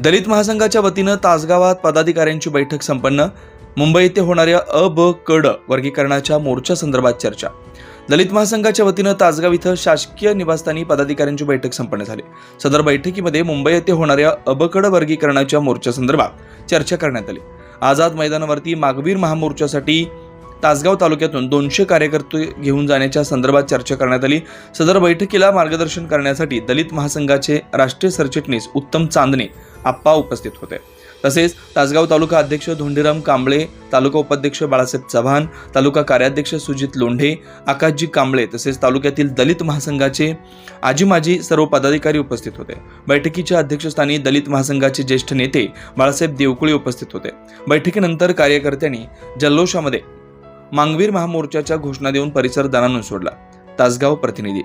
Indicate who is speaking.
Speaker 1: दलित महासंघाच्या वतीनं तासगावात पदाधिकाऱ्यांची बैठक संपन्न. मुंबई येथे होणाऱ्या अ ब कड वर्गीकरणाच्या मोर्चा संदर्भात चर्चा. दलित महासंघाच्या वतीनं तासगाव इथं शासकीय निवासस्थानी पदाधिकाऱ्यांची बैठक संपन्न झाली. सदर बैठकीमध्ये मुंबई येथे होणाऱ्या अबकड वर्गीकरणाच्या मोर्चासंदर्भात चर्चा करण्यात आली. आझाद मैदानावरती मागवीर महामोर्चासाठी तासगाव तालुक्यातून दोनशे कार्यकर्ते घेऊन जाण्याच्या संदर्भात चर्चा करण्यात आली. सदर बैठकीला मार्गदर्शन करण्यासाठी दलित महासंघाचे राष्ट्रीय सरचिटणीस उत्तम चांदणे आप्पा उपस्थित होते. तसेच तासगाव तालुका अध्यक्ष धोंडीराम कांबळे तालुका उपाध्यक्ष बाळासाहेब चव्हाण तालुका कार्याध्यक्ष सुजित लोंढे आकाशजी कांबळे तसेच तालुक्यातील दलित महासंघाचे आजी माजी सर्व पदाधिकारी उपस्थित होते. बैठकीच्या अध्यक्षस्थानी दलित महासंघाचे ज्येष्ठ नेते बाळासाहेब देवकुळे उपस्थित होते. बैठकीनंतर कार्यकर्त्यांनी जल्लोषामध्ये मांगवीर महामोर्चाच्या घोषणा देऊन परिसर दणानून सोडला. तासगाव प्रतिनिधी